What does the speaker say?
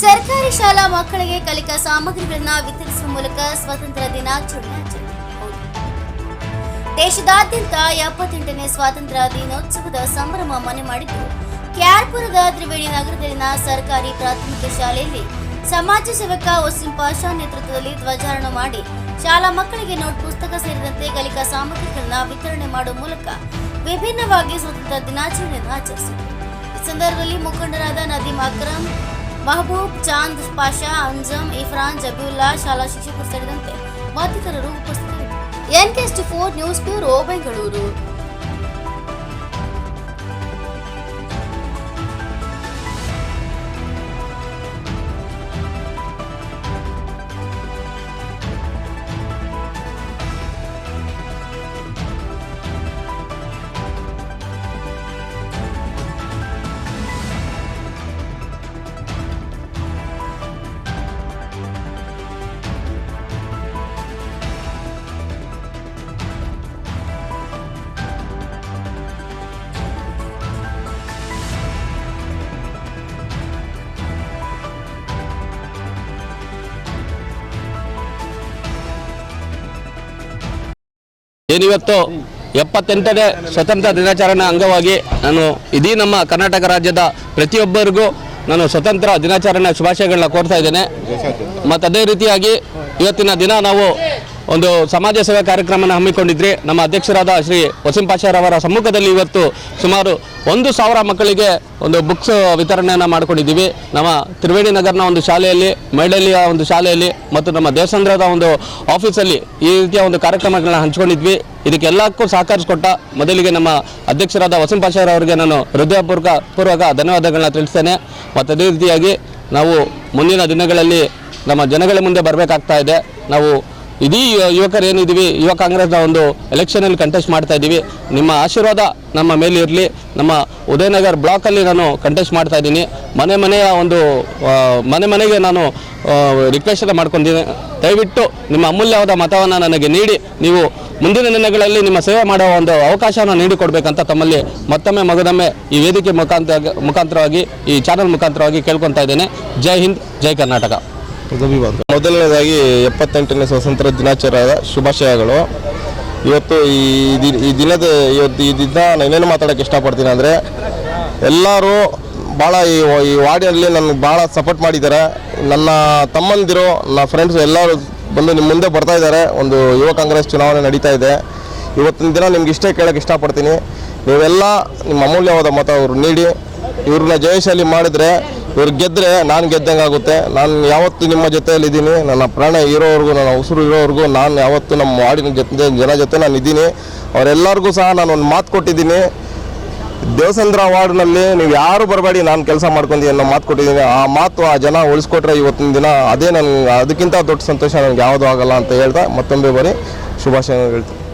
ಸರ್ಕಾರಿ ಶಾಲಾ ಮಕ್ಕಳಿಗೆ ಕಲಿಕಾ ಸಾಮಗ್ರಿಗಳನ್ನ ವಿತರಿಸುವ ಮೂಲಕ ಸ್ವಾತಂತ್ರ್ಯ ದಿನಾಚರಣೆ. ದೇಶದಾದ್ಯಂತ ಎಪ್ಪತ್ತೆಂಟನೇ ಸ್ವಾತಂತ್ರ್ಯ ದಿನೋತ್ಸವದ ಸಂಭ್ರಮ ಮನೆ ಮಾಡಿದ್ದು, ಕ್ಯಾರ್ಪುರದ ತ್ರಿವೇಣಿ ನಗರದಲ್ಲಿನ ಸರ್ಕಾರಿ ಪ್ರಾಥಮಿಕ ಶಾಲೆಯಲ್ಲಿ ಸಮಾಜ ಸೇವಕ ವಸಿಂ ಪಾಷಾ ನೇತೃತ್ವದಲ್ಲಿ ಧ್ವಜಾರೋಹಣ ಮಾಡಿ, ಶಾಲಾ ಮಕ್ಕಳಿಗೆ ನೋಟ್ ಪುಸ್ತಕ ಸೇರಿದಂತೆ ಕಲಿಕಾ ಸಾಮಗ್ರಿಗಳನ್ನ ವಿತರಣೆ ಮಾಡುವ ಮೂಲಕ ವಿಭಿನ್ನವಾಗಿ ಸ್ವತಂತ್ರ ದಿನಾಚರಣೆಯನ್ನು ಆಚರಿಸಿದರು ಈ ಸಂದರ್ಭದಲ್ಲಿ ಮುಖಂಡರಾದ ನದೀಮ್ ಅಕ್ರಮ್ ಮಹಬೂಬ್ ಚಾಂದ್ ಪಾಷಾ, ಅಂಜಮ್, ಇಫ್ರಾನ್ ಜಬೀವುಲ್ಲಾ ಶಾಲಾ ಶಿಕ್ಷಕರು ಸೇರಿದಂತೆ ಮತ್ತಿತರರು ಉಪಸ್ಥಿತರಿದ್ದರು. NKST four news bureau, Bengaluru. ಏನಿವತ್ತು ಎಪ್ಪತ್ತೆಂಟನೇ ಸ್ವತಂತ್ರ ದಿನಾಚರಣೆ ಅಂಗವಾಗಿ ನಾನು ಇಡೀ ನಮ್ಮ ಕರ್ನಾಟಕ ರಾಜ್ಯದ ಪ್ರತಿಯೊಬ್ಬರಿಗೂ ನಾನು ಸ್ವತಂತ್ರ ದಿನಾಚರಣೆ ಶುಭಾಶಯಗಳನ್ನ ಕೋರ್ತಾ ಇದ್ದೇನೆ. ಮತ್ತು ಅದೇ ರೀತಿಯಾಗಿ ಇವತ್ತಿನ ದಿನ ನಾವು ಒಂದು ಸಮಾಜ ಸೇವಾ ಕಾರ್ಯಕ್ರಮನ ಹಮ್ಮಿಕೊಂಡಿದ್ರಿ ನಮ್ಮ ಅಧ್ಯಕ್ಷರಾದ ಶ್ರೀ ವಸೀಂ ಅವರ ಸಮ್ಮುಖದಲ್ಲಿ ಇವತ್ತು ಸುಮಾರು ಒಂದು ಸಾವಿರ ಮಕ್ಕಳಿಗೆ ಒಂದು ಬುಕ್ಸ್ ವಿತರಣೆಯನ್ನು ಮಾಡ್ಕೊಂಡಿದ್ದೀವಿ. ನಮ್ಮ ತ್ರಿವೇಣಿ ನಗರನ ಒಂದು ಶಾಲೆಯಲ್ಲಿ, ಮೈಡಲಿಯ ಒಂದು ಶಾಲೆಯಲ್ಲಿ ಮತ್ತು ನಮ್ಮ ದೇವಸಂದ್ರದ ಒಂದು ಆಫೀಸಲ್ಲಿ ಈ ರೀತಿಯ ಒಂದು ಕಾರ್ಯಕ್ರಮಗಳನ್ನ ಹಂಚ್ಕೊಂಡಿದ್ವಿ. ಇದಕ್ಕೆಲ್ಲಕ್ಕೂ ಸಹಕರಿಸಿಕೊಟ್ಟ ಮೊದಲಿಗೆ ನಮ್ಮ ಅಧ್ಯಕ್ಷರಾದ ವಸೀಂ ಪಾಷಾರ್ ಅವರಿಗೆ ನಾನು ಹೃದಯಪೂರ್ವಕ ಪೂರ್ವಕ ಧನ್ಯವಾದಗಳನ್ನ ತಿಳಿಸ್ತೇನೆ. ಮತ್ತು ಅದೇ ರೀತಿಯಾಗಿ ನಾವು ಮುಂದಿನ ದಿನಗಳಲ್ಲಿ ನಮ್ಮ ಜನಗಳ ಮುಂದೆ ಬರಬೇಕಾಗ್ತಾ ಇದೆ. ನಾವು ಯು- ಯುವಕರು ಏನಿದ್ದೀವಿ ಯುವ ಕಾಂಗ್ರೆಸ್ನ ಒಂದು ಎಲೆಕ್ಷನಲ್ಲಿ ಕಂಟೆಸ್ಟ್ ಮಾಡ್ತಾ ಇದ್ದೀವಿ. ನಿಮ್ಮ ಆಶೀರ್ವಾದ ನಮ್ಮ ಮೇಲೆ ಇರಲಿ. ನಮ್ಮ ಉದಯನಗರ್ ಬ್ಲಾಕಲ್ಲಿ ನಾನು ಕಂಟೆಸ್ಟ್ ಮಾಡ್ತಾ ಇದ್ದೀನಿ. ಮನೆ ಮನೆಯ ಒಂದು ಮನೆ ಮನೆಗೆ ನಾನು ರಿಕ್ವೆಸ್ಟ್ ಮಾಡ್ಕೊಂಡಿದ್ದೀನಿ ದಯವಿಟ್ಟು ನಿಮ್ಮ ಅಮೂಲ್ಯವಾದ ಮತವನ್ನು ನನಗೆ ನೀಡಿ. ನೀವು ಮುಂದಿನ ದಿನಗಳಲ್ಲಿ ನಿಮ್ಮ ಸೇವೆ ಮಾಡುವ ಒಂದು ಅವಕಾಶವನ್ನು ನೀಡಿಕೊಡ್ಬೇಕಂತ ತಮ್ಮಲ್ಲಿ ಮತ್ತೊಮ್ಮೆ ಮಗದೊಮ್ಮೆ ಈ ವೇದಿಕೆ ಮುಖಾಂತರ, ಮುಖಾಂತರವಾಗಿ, ಈ ಚಾನಲ್ ಮುಖಾಂತರವಾಗಿ ಕೇಳ್ಕೊತಾ ಇದ್ದೇನೆ. ಜೈ ಹಿಂದ್, ಜೈ ಕರ್ನಾಟಕ. ಮೊದಲನೇದಾಗಿ ಎಪ್ಪತ್ತೆಂಟನೇ ಸ್ವಾತಂತ್ರ್ಯ ದಿನಾಚರಣೆಯ ಶುಭಾಶಯಗಳು. ಇವತ್ತು ಈ ಈ ದಿನದ, ಇವತ್ತು ಈ ದಿನ ನಾನೇನು ಮಾತಾಡೋಕ್ಕೆ ಇಷ್ಟಪಡ್ತೀನಿ ಅಂದರೆ, ಎಲ್ಲರೂ ಭಾಳ ಈ ಈ ವಾರ್ಡಿನಲ್ಲಿ ನನಗೆ ಭಾಳ ಸಪೋರ್ಟ್ ಮಾಡಿದ್ದಾರೆ. ನನ್ನ ತಮ್ಮಂದಿರು, ನನ್ನ ಫ್ರೆಂಡ್ಸ್ ಎಲ್ಲರೂ ಬಂದು ನಿಮ್ಮ ಮುಂದೆ ಬರ್ತಾ ಇದ್ದಾರೆ. ಒಂದು ಯುವ ಕಾಂಗ್ರೆಸ್ ಚುನಾವಣೆ ನಡೀತಾ ಇದೆ. ಇವತ್ತಿನ ದಿನ ನಿಮ್ಗೆ ಇಷ್ಟೇ ಕೇಳೋಕ್ಕೆ ಇಷ್ಟಪಡ್ತೀನಿ. ನೀವೆಲ್ಲ ನಿಮ್ಮ ಅಮೂಲ್ಯವಾದ ಮತ ಅವರು ನೀಡಿ. ಇವ್ರನ್ನ ಜಯಶಾಲಿ ಮಾಡಿದ್ರೆ ಇವ್ರು ಗೆದ್ದರೆ ನಾನು ಗೆದ್ದಂಗೆ ಆಗುತ್ತೆ. ನಾನು ಯಾವತ್ತು ನಿಮ್ಮ ಜೊತೆಯಲ್ಲಿ ಇದ್ದೀನಿ ನನ್ನ ಪ್ರಾಣ ಇರೋವರೆಗೂ, ನನ್ನ ಉಸಿರು ಇರೋವರೆಗೂ, ನಾನು ಯಾವತ್ತು ನಮ್ಮ ವಾರ್ಡಿನ ಜೊತೆ, ಜನ ಜೊತೆ ನಾನು ಇದ್ದೀನಿ ಅವರೆಲ್ಲರಿಗೂ ಸಹ ನಾನು ಒಂದು ಮಾತು ಕೊಟ್ಟಿದ್ದೀನಿ ದೇವಸಂದ್ರ ವಾರ್ಡ್ನಲ್ಲಿ ನೀವು ಯಾರು ಬರಬೇಡಿ, ನಾನು ಕೆಲಸ ಮಾಡ್ಕೊಂಡಿ ಅನ್ನೋ ಮಾತು ಕೊಟ್ಟಿದ್ದೀನಿ ಆ ಮಾತು ಆ ಜನ ಉಳಿಸ್ಕೊಟ್ರೆ ಇವತ್ತಿನ ದಿನ ಅದೇ ನನಗೆ, ಅದಕ್ಕಿಂತ ದೊಡ್ಡ ಸಂತೋಷ ನನಗೆ ಯಾವುದೂ ಆಗಲ್ಲ ಅಂತ ಹೇಳ್ತಾ ಮತ್ತೊಮ್ಮೆ ಬರೀ ಶುಭಾಶಯ ಹೇಳ್ತೀನಿ.